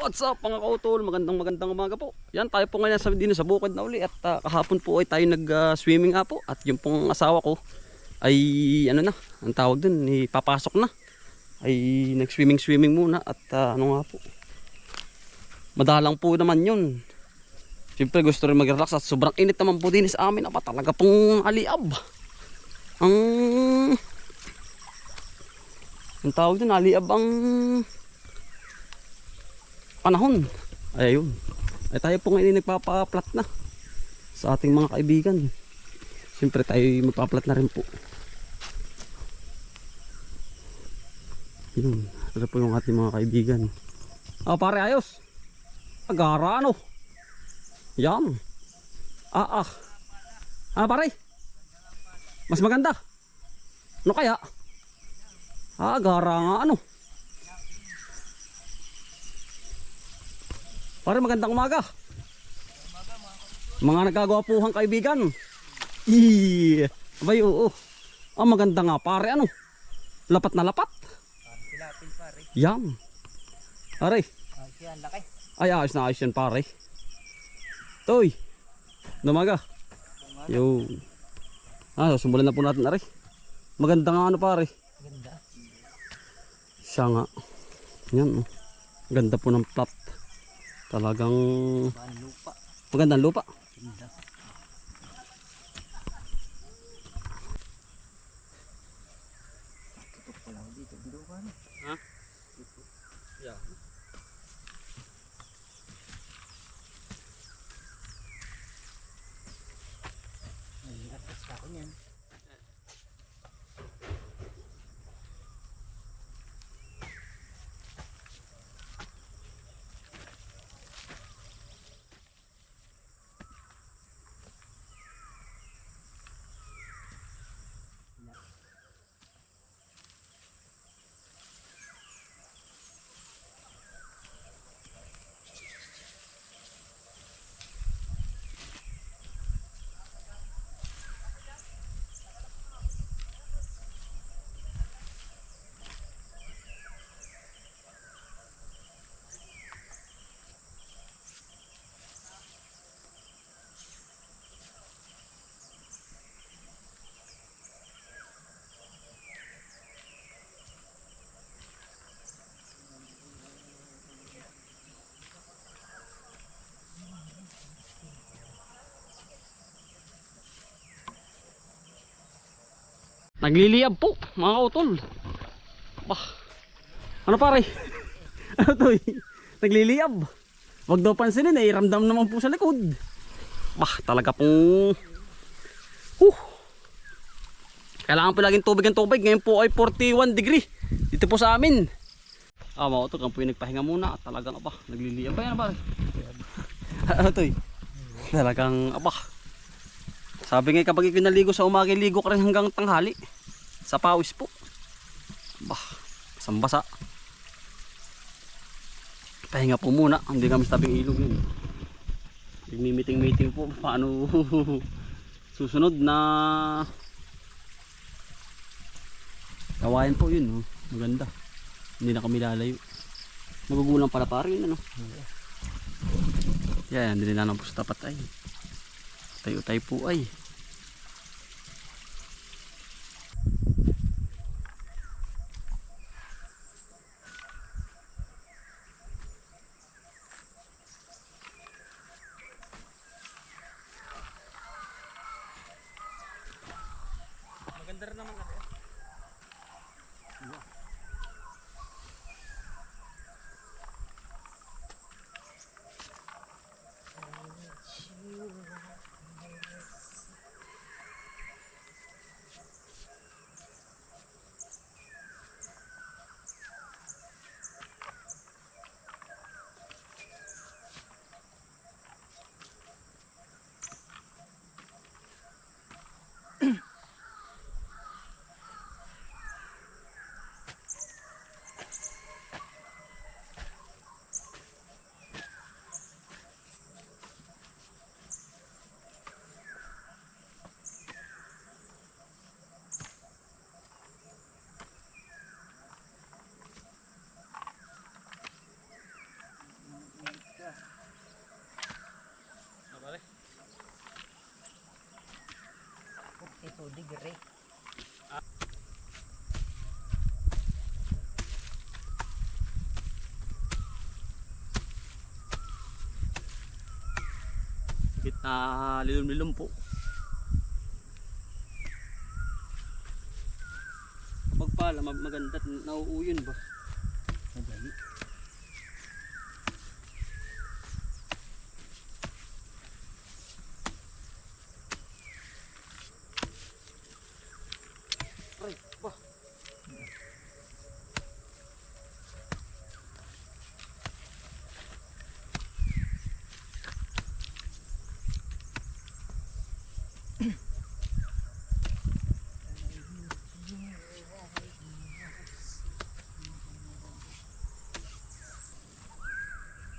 What's up mga kautol? Magandang magandang umaga po. Yan tayo po ngayon sa din sa bukid na uli at ah, kahapon po ay tayo nag-swimming nga po at yung pong asawa ko ay ano na, ang tawag dun, ni papasok na. Ay nag-swimming swimming muna at ah, ano nga po. Madalang po naman yun. Siyempre gusto rin mag-relax at sobrang init naman po din amin. Aba talaga pong aliab. Ang ang tawag dun, aliab ang panahon. Ay, ayun. Ay tayo po ngayon ay nagpapaplat na sa ating mga kaibigan. Siyempre tayo magpaplat na rin po. Yun. Ito po yung ating mga kaibigan. Ah, pare, ayos. Agara, ano? Yan. Ah, ah. Ah, pare. Mas maganda. Ano kaya? Ah, agara nga, ano? Pare magandang umaga. Mga nagagawa puhang kaibigan. Ih, abay oo. Ah, maganda nga pare ano. Lapat na lapat. Yan. Laki. ay ayos na ayos yan pare. Toy. Namaga. Yo. Ah, sumulan na po natin are. Maganda nga ano pare. Ganda. Siya nga. Yan oh. Ganda po ng plot. Talagang Baan lupa. magandang lupa. Ganda. Tutok pa lang dito. Dito ka na. Ha? Tutok. Yeah. Ay, atas ka ako niyan. Nagliliyab po, mga kautol. Bah. Ano pare? ano to eh? Nagliliyab. Huwag daw pansinin eh, ramdam naman po sa likod. Bah, talaga pong... Huh. Kailangan po laging tubig ang tubig. Ngayon po ay 41 degree. Dito po sa amin. Ah, mga kautol, kami po yung nagpahinga muna. Talagang, aba, nagliliyab. Ba yan, pare? ano to eh? Talagang, aba, sabi nga kapag ikaw naligo sa umaga, ligo ka rin hanggang tanghali. Sa pawis po. Bah, sambasa. Pahinga po muna. Hindi kami sa tabing ilog yun. Nagmi-meeting-meeting po. Paano susunod na kawayan po yun. Oh. Maganda. Hindi na kami lalayo. Magugulang pala pa rin. Ano? Yan, hindi na lang po sa tapat ay. Tayo-tayo po ay. Rin naman natin. Degree. Bit na lilom-lilom po. Kapag pala mag maganda nauuyon ba? Madali. Ay, ba?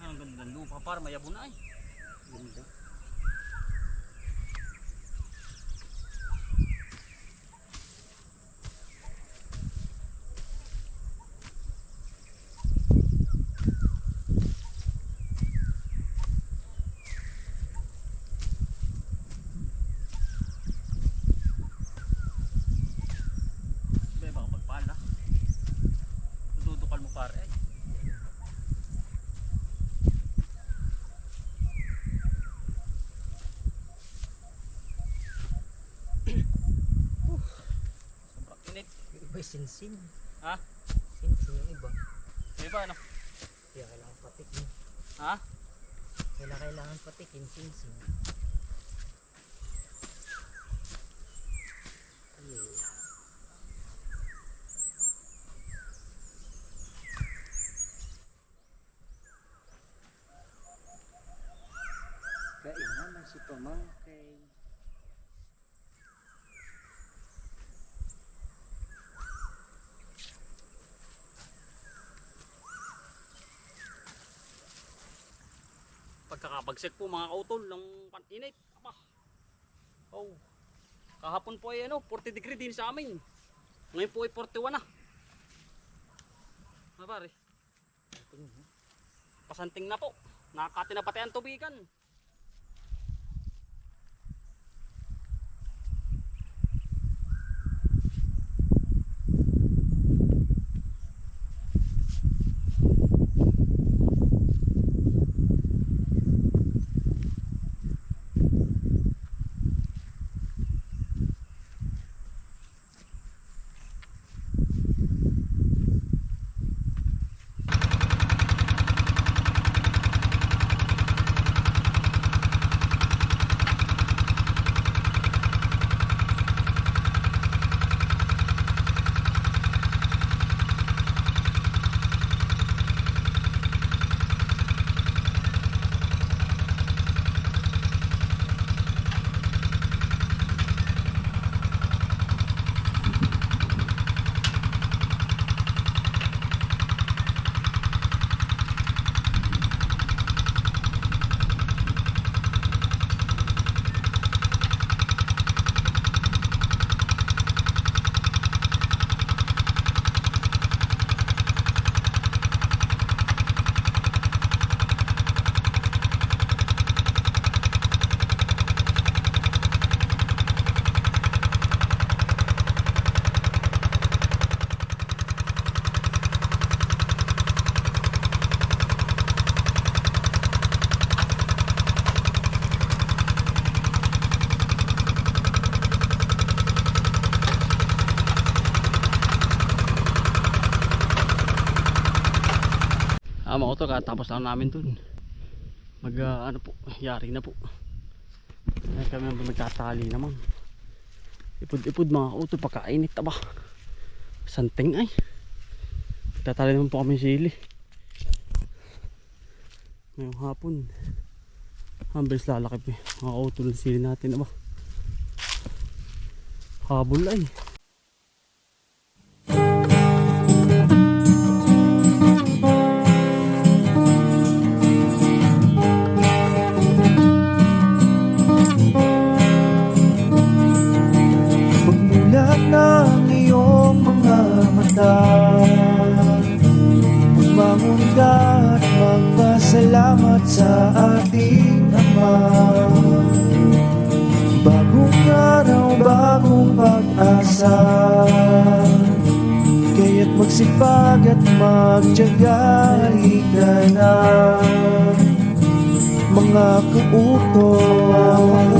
Ah, Ang ganda ng lupa para mayabo na ay. Ganda. Be, baka magpala. Tutudukal mo pare. Sobrang init. Yung iba sinsin. Ha? Sinsin yung iba. Di ba ano? Kaya kailangan patikin. Ha? Kaya kailangan patikin sinsin. Yeah. Kain naman si pamangkay. Pagkakabagsik po mga kautol ng pan-init. Aba. Oh. Kahapon po ay ano, 40 degree din sa amin. Ngayon po ay 41 na. Ano pare? Pasanting na po. Nakakati na pati ang tubigan. Ah, mga utol, katapos lang namin dun. Mag, ah, ano po, yari na po. Ay, kami naman nagtatali naman. Ipod-ipod mga utol, pagkainit aba. Santing ay. Nagtatali naman po kami sili. Ngayong hapon. Ang bilis lalaki po. eh. Mga utol ng sili natin aba. Habol ay. Pag-asa Kaya't magsipag at magtyaga Halika na. Mga kautoy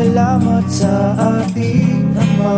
magpasalamat sa ating Ama.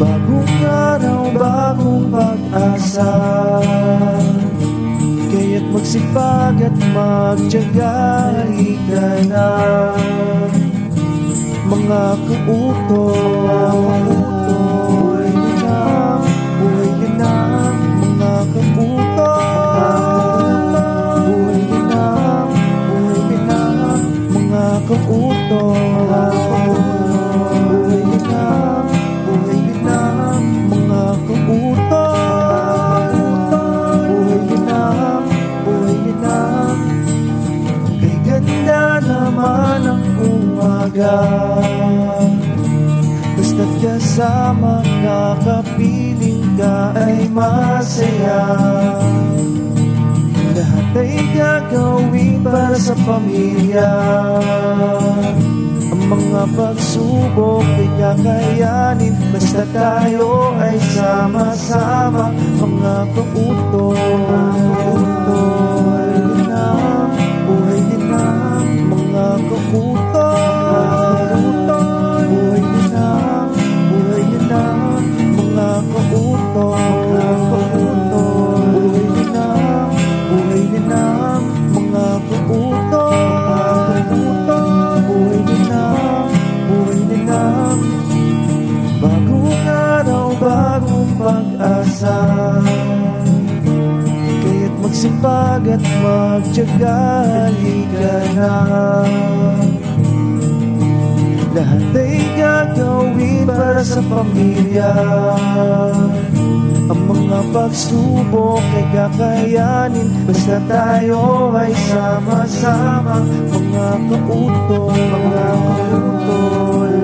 Bagong araw, bagong pag-asa. Kaya't magsipag at magtyaga Halika na. Mga kautoy Lahat ay gagawin para sa pamilya. Ang mga pagsubok ay kakayanin Basta tayo ay sama-sama Mga kautoy Buhay din na, buhay din na Mga kautoy pamilya. Ang mga pagsubok ay kakayanin Basta tayo ay sama-sama. Mga kautoy, mga kautoy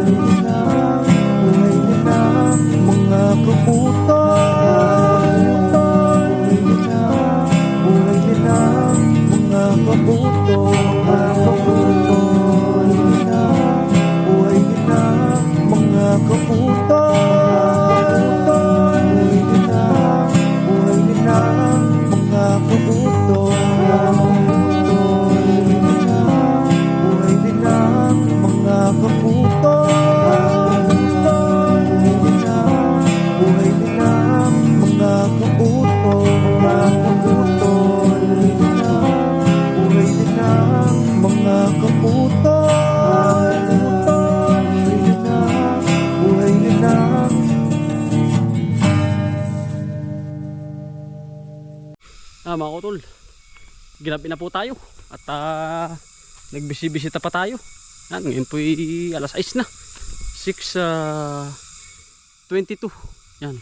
Buhay na, na, Ah, mga kutol. Ginabi na po tayo. At ah, nagbisibisita pa tayo. Yan, ngayon po alas 6 na. 6 ah, 22. Yan.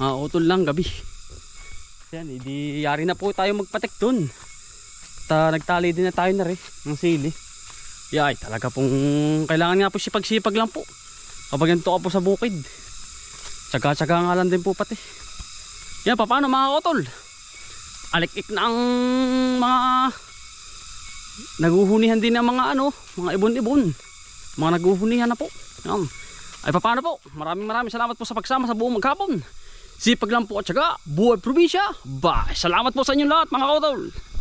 Mga kutol lang gabi. Yan, hindi yari na po tayo magpatek dun. At ah, nagtali din na tayo na rin ng sili. Yay, talaga pong kailangan nga po sipag-sipag lang po. Kapag ganito ka po sa bukid. Tsaga-tsaga nga lang din po pati. Yan, paano mga kutol? Alikik na ang mga naguhunihan din ng mga ano, mga ibon-ibon. Mga naguhunihan na po. Yan. Ay paano po? Maraming maraming salamat po sa pagsama sa buong maghapon. Sipag lang po at syaga, buhay probinsya. Bye! Salamat po sa inyo lahat mga kautol.